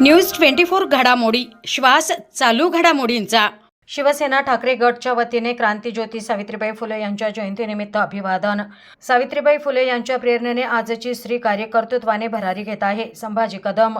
News twenty four घडामोडी. श्वास चालू घडामोडींचा. शिवसेना ठाकरे गटच्या वतीने क्रांतीज्योती सावित्रीबाई फुले यांच्या जयंतीनिमित्त अभिवादन. सावित्रीबाई फुले यांच्या प्रेरणेने आजची स्त्री कार्यकर्तृत्वाने भरारी घेत आहे. संभाजी कदम.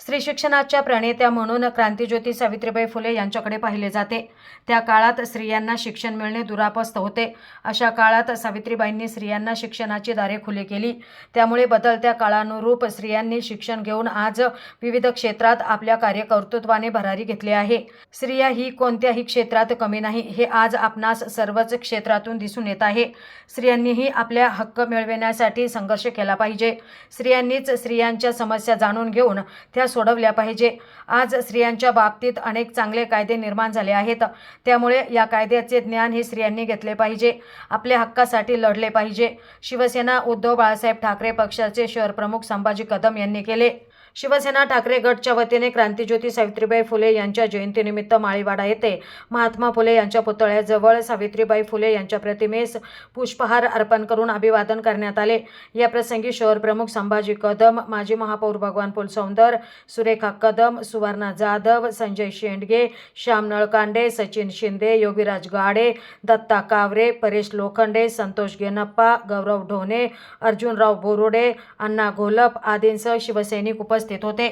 स्त्री शिक्षणाच्या प्रणेत्या म्हणून क्रांतीज्योती सावित्रीबाई फुले यांच्याकडे पाहिले जाते. त्या काळात स्त्रियांना शिक्षण मिळणे दुरापस्त होते. अशा काळात सावित्रीबाईंनी स्त्रियांना शिक्षणाची दारे खुली केली. त्यामुळे बदलत्या काळानुरूप स्त्रियांनी शिक्षण घेऊन आज विविध क्षेत्रात आपल्या कार्यकर्तृत्वाने भरारी घेतली आहे. स्त्रिया ही कोणत्याही क्षेत्रात कमी नाही हे आज आपणास सर्वच क्षेत्रातून दिसून येत आहे. स्त्रियांनीही आपल्या हक्क मिळविण्यासाठी संघर्ष केला पाहिजे. स्त्रियांनीच स्त्रियांच्या समस्या जाणून घेऊन त्या सोडवल्या पाहिजे. आज स्त्रियांच्या बाबतीत अनेक चांगले कायदे निर्माण झाले आहेत. त्यामुळे या कायद्याचे ज्ञान हे स्त्रियांनी घेतले पाहिजे. आपल्या हक्कासाठी लढले पाहिजे. शिवसेना उद्धव बाळासाहेब ठाकरे पक्षाचे शहर प्रमुख संभाजी कदम यांनी केले. शिवसेना ठाकरे गटच्या वतीने क्रांतीज्योती सावित्रीबाई फुले यांच्या जयंतीनिमित्त माळीवाडा येथे महात्मा फुले यांच्या पुतळ्याजवळ सावित्रीबाई फुले यांच्या प्रतिमेस पुष्पहार अर्पण करून अभिवादन करण्यात आले. या प्रसंगी शहर प्रमुख संभाजी कदम माजी महापौर भगवान पुलसौंदर सुरेखा कदम सुवर्णा जाधव संजय शेंडगे श्याम नळकांडे सचिन शिंदे योगीराज गाडे दत्ता कावरे परेश लोखंडे संतोष गेनप्पा गौरव ढोणे अर्जुनराव बोरुडे अण्णा घोलप आदींसह शिवसैनिक उपस्थित होते.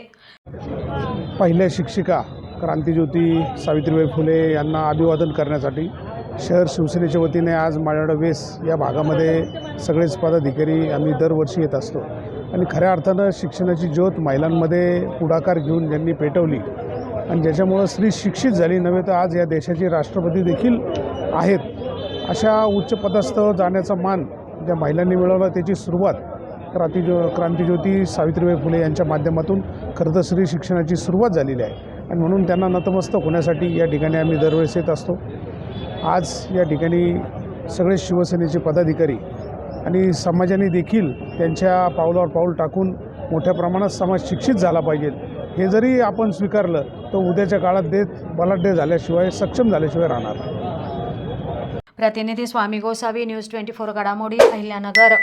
पहिल्या शिक्षिका क्रांतीज्योती सावित्रीबाई फुले यांना अभिवादन करण्यासाठी शहर शिवसेनेच्या वतीने आज माळवाडा वेस या भागामध्ये सगळेच पदाधिकारी आम्ही दरवर्षी येत असतो. आणि खऱ्या अर्थानं शिक्षणाची ज्योत महिलांमध्ये पुढाकार घेऊन ज्यांनी पेटवली आणि ज्याच्यामुळं स्त्री शिक्षित झाली नव्हे तर आज या देशाचे राष्ट्रपती देखील आहेत. अशा उच्चपदास्थ जाण्याचा मान ज्या महिलांनी मिळवला त्याची सुरुवात क्रांती क्रांतीज्योती सावित्रीबाई फुले यांच्या माध्यमातून खरं तर स्त्री शिक्षणाची सुरुवात झालेली आहे. आणि म्हणून त्यांना नतमस्तक होण्यासाठी या ठिकाणी आम्ही दरवेळेस येत असतो. आज या ठिकाणी सगळे शिवसेनेचे पदाधिकारी आणि समाजाने देखील त्यांच्या पावलावर पाऊल टाकून मोठ्या प्रमाणात समाज शिक्षित झाला पाहिजे. हे जरी आपण स्वीकारलं तर उद्याच्या काळात देत बलाढ्य झाल्याशिवाय सक्षम झाल्याशिवाय राहणार प्रतिनिधी Swami Gosavi news twenty four घडामोडी अहिल्यानगर.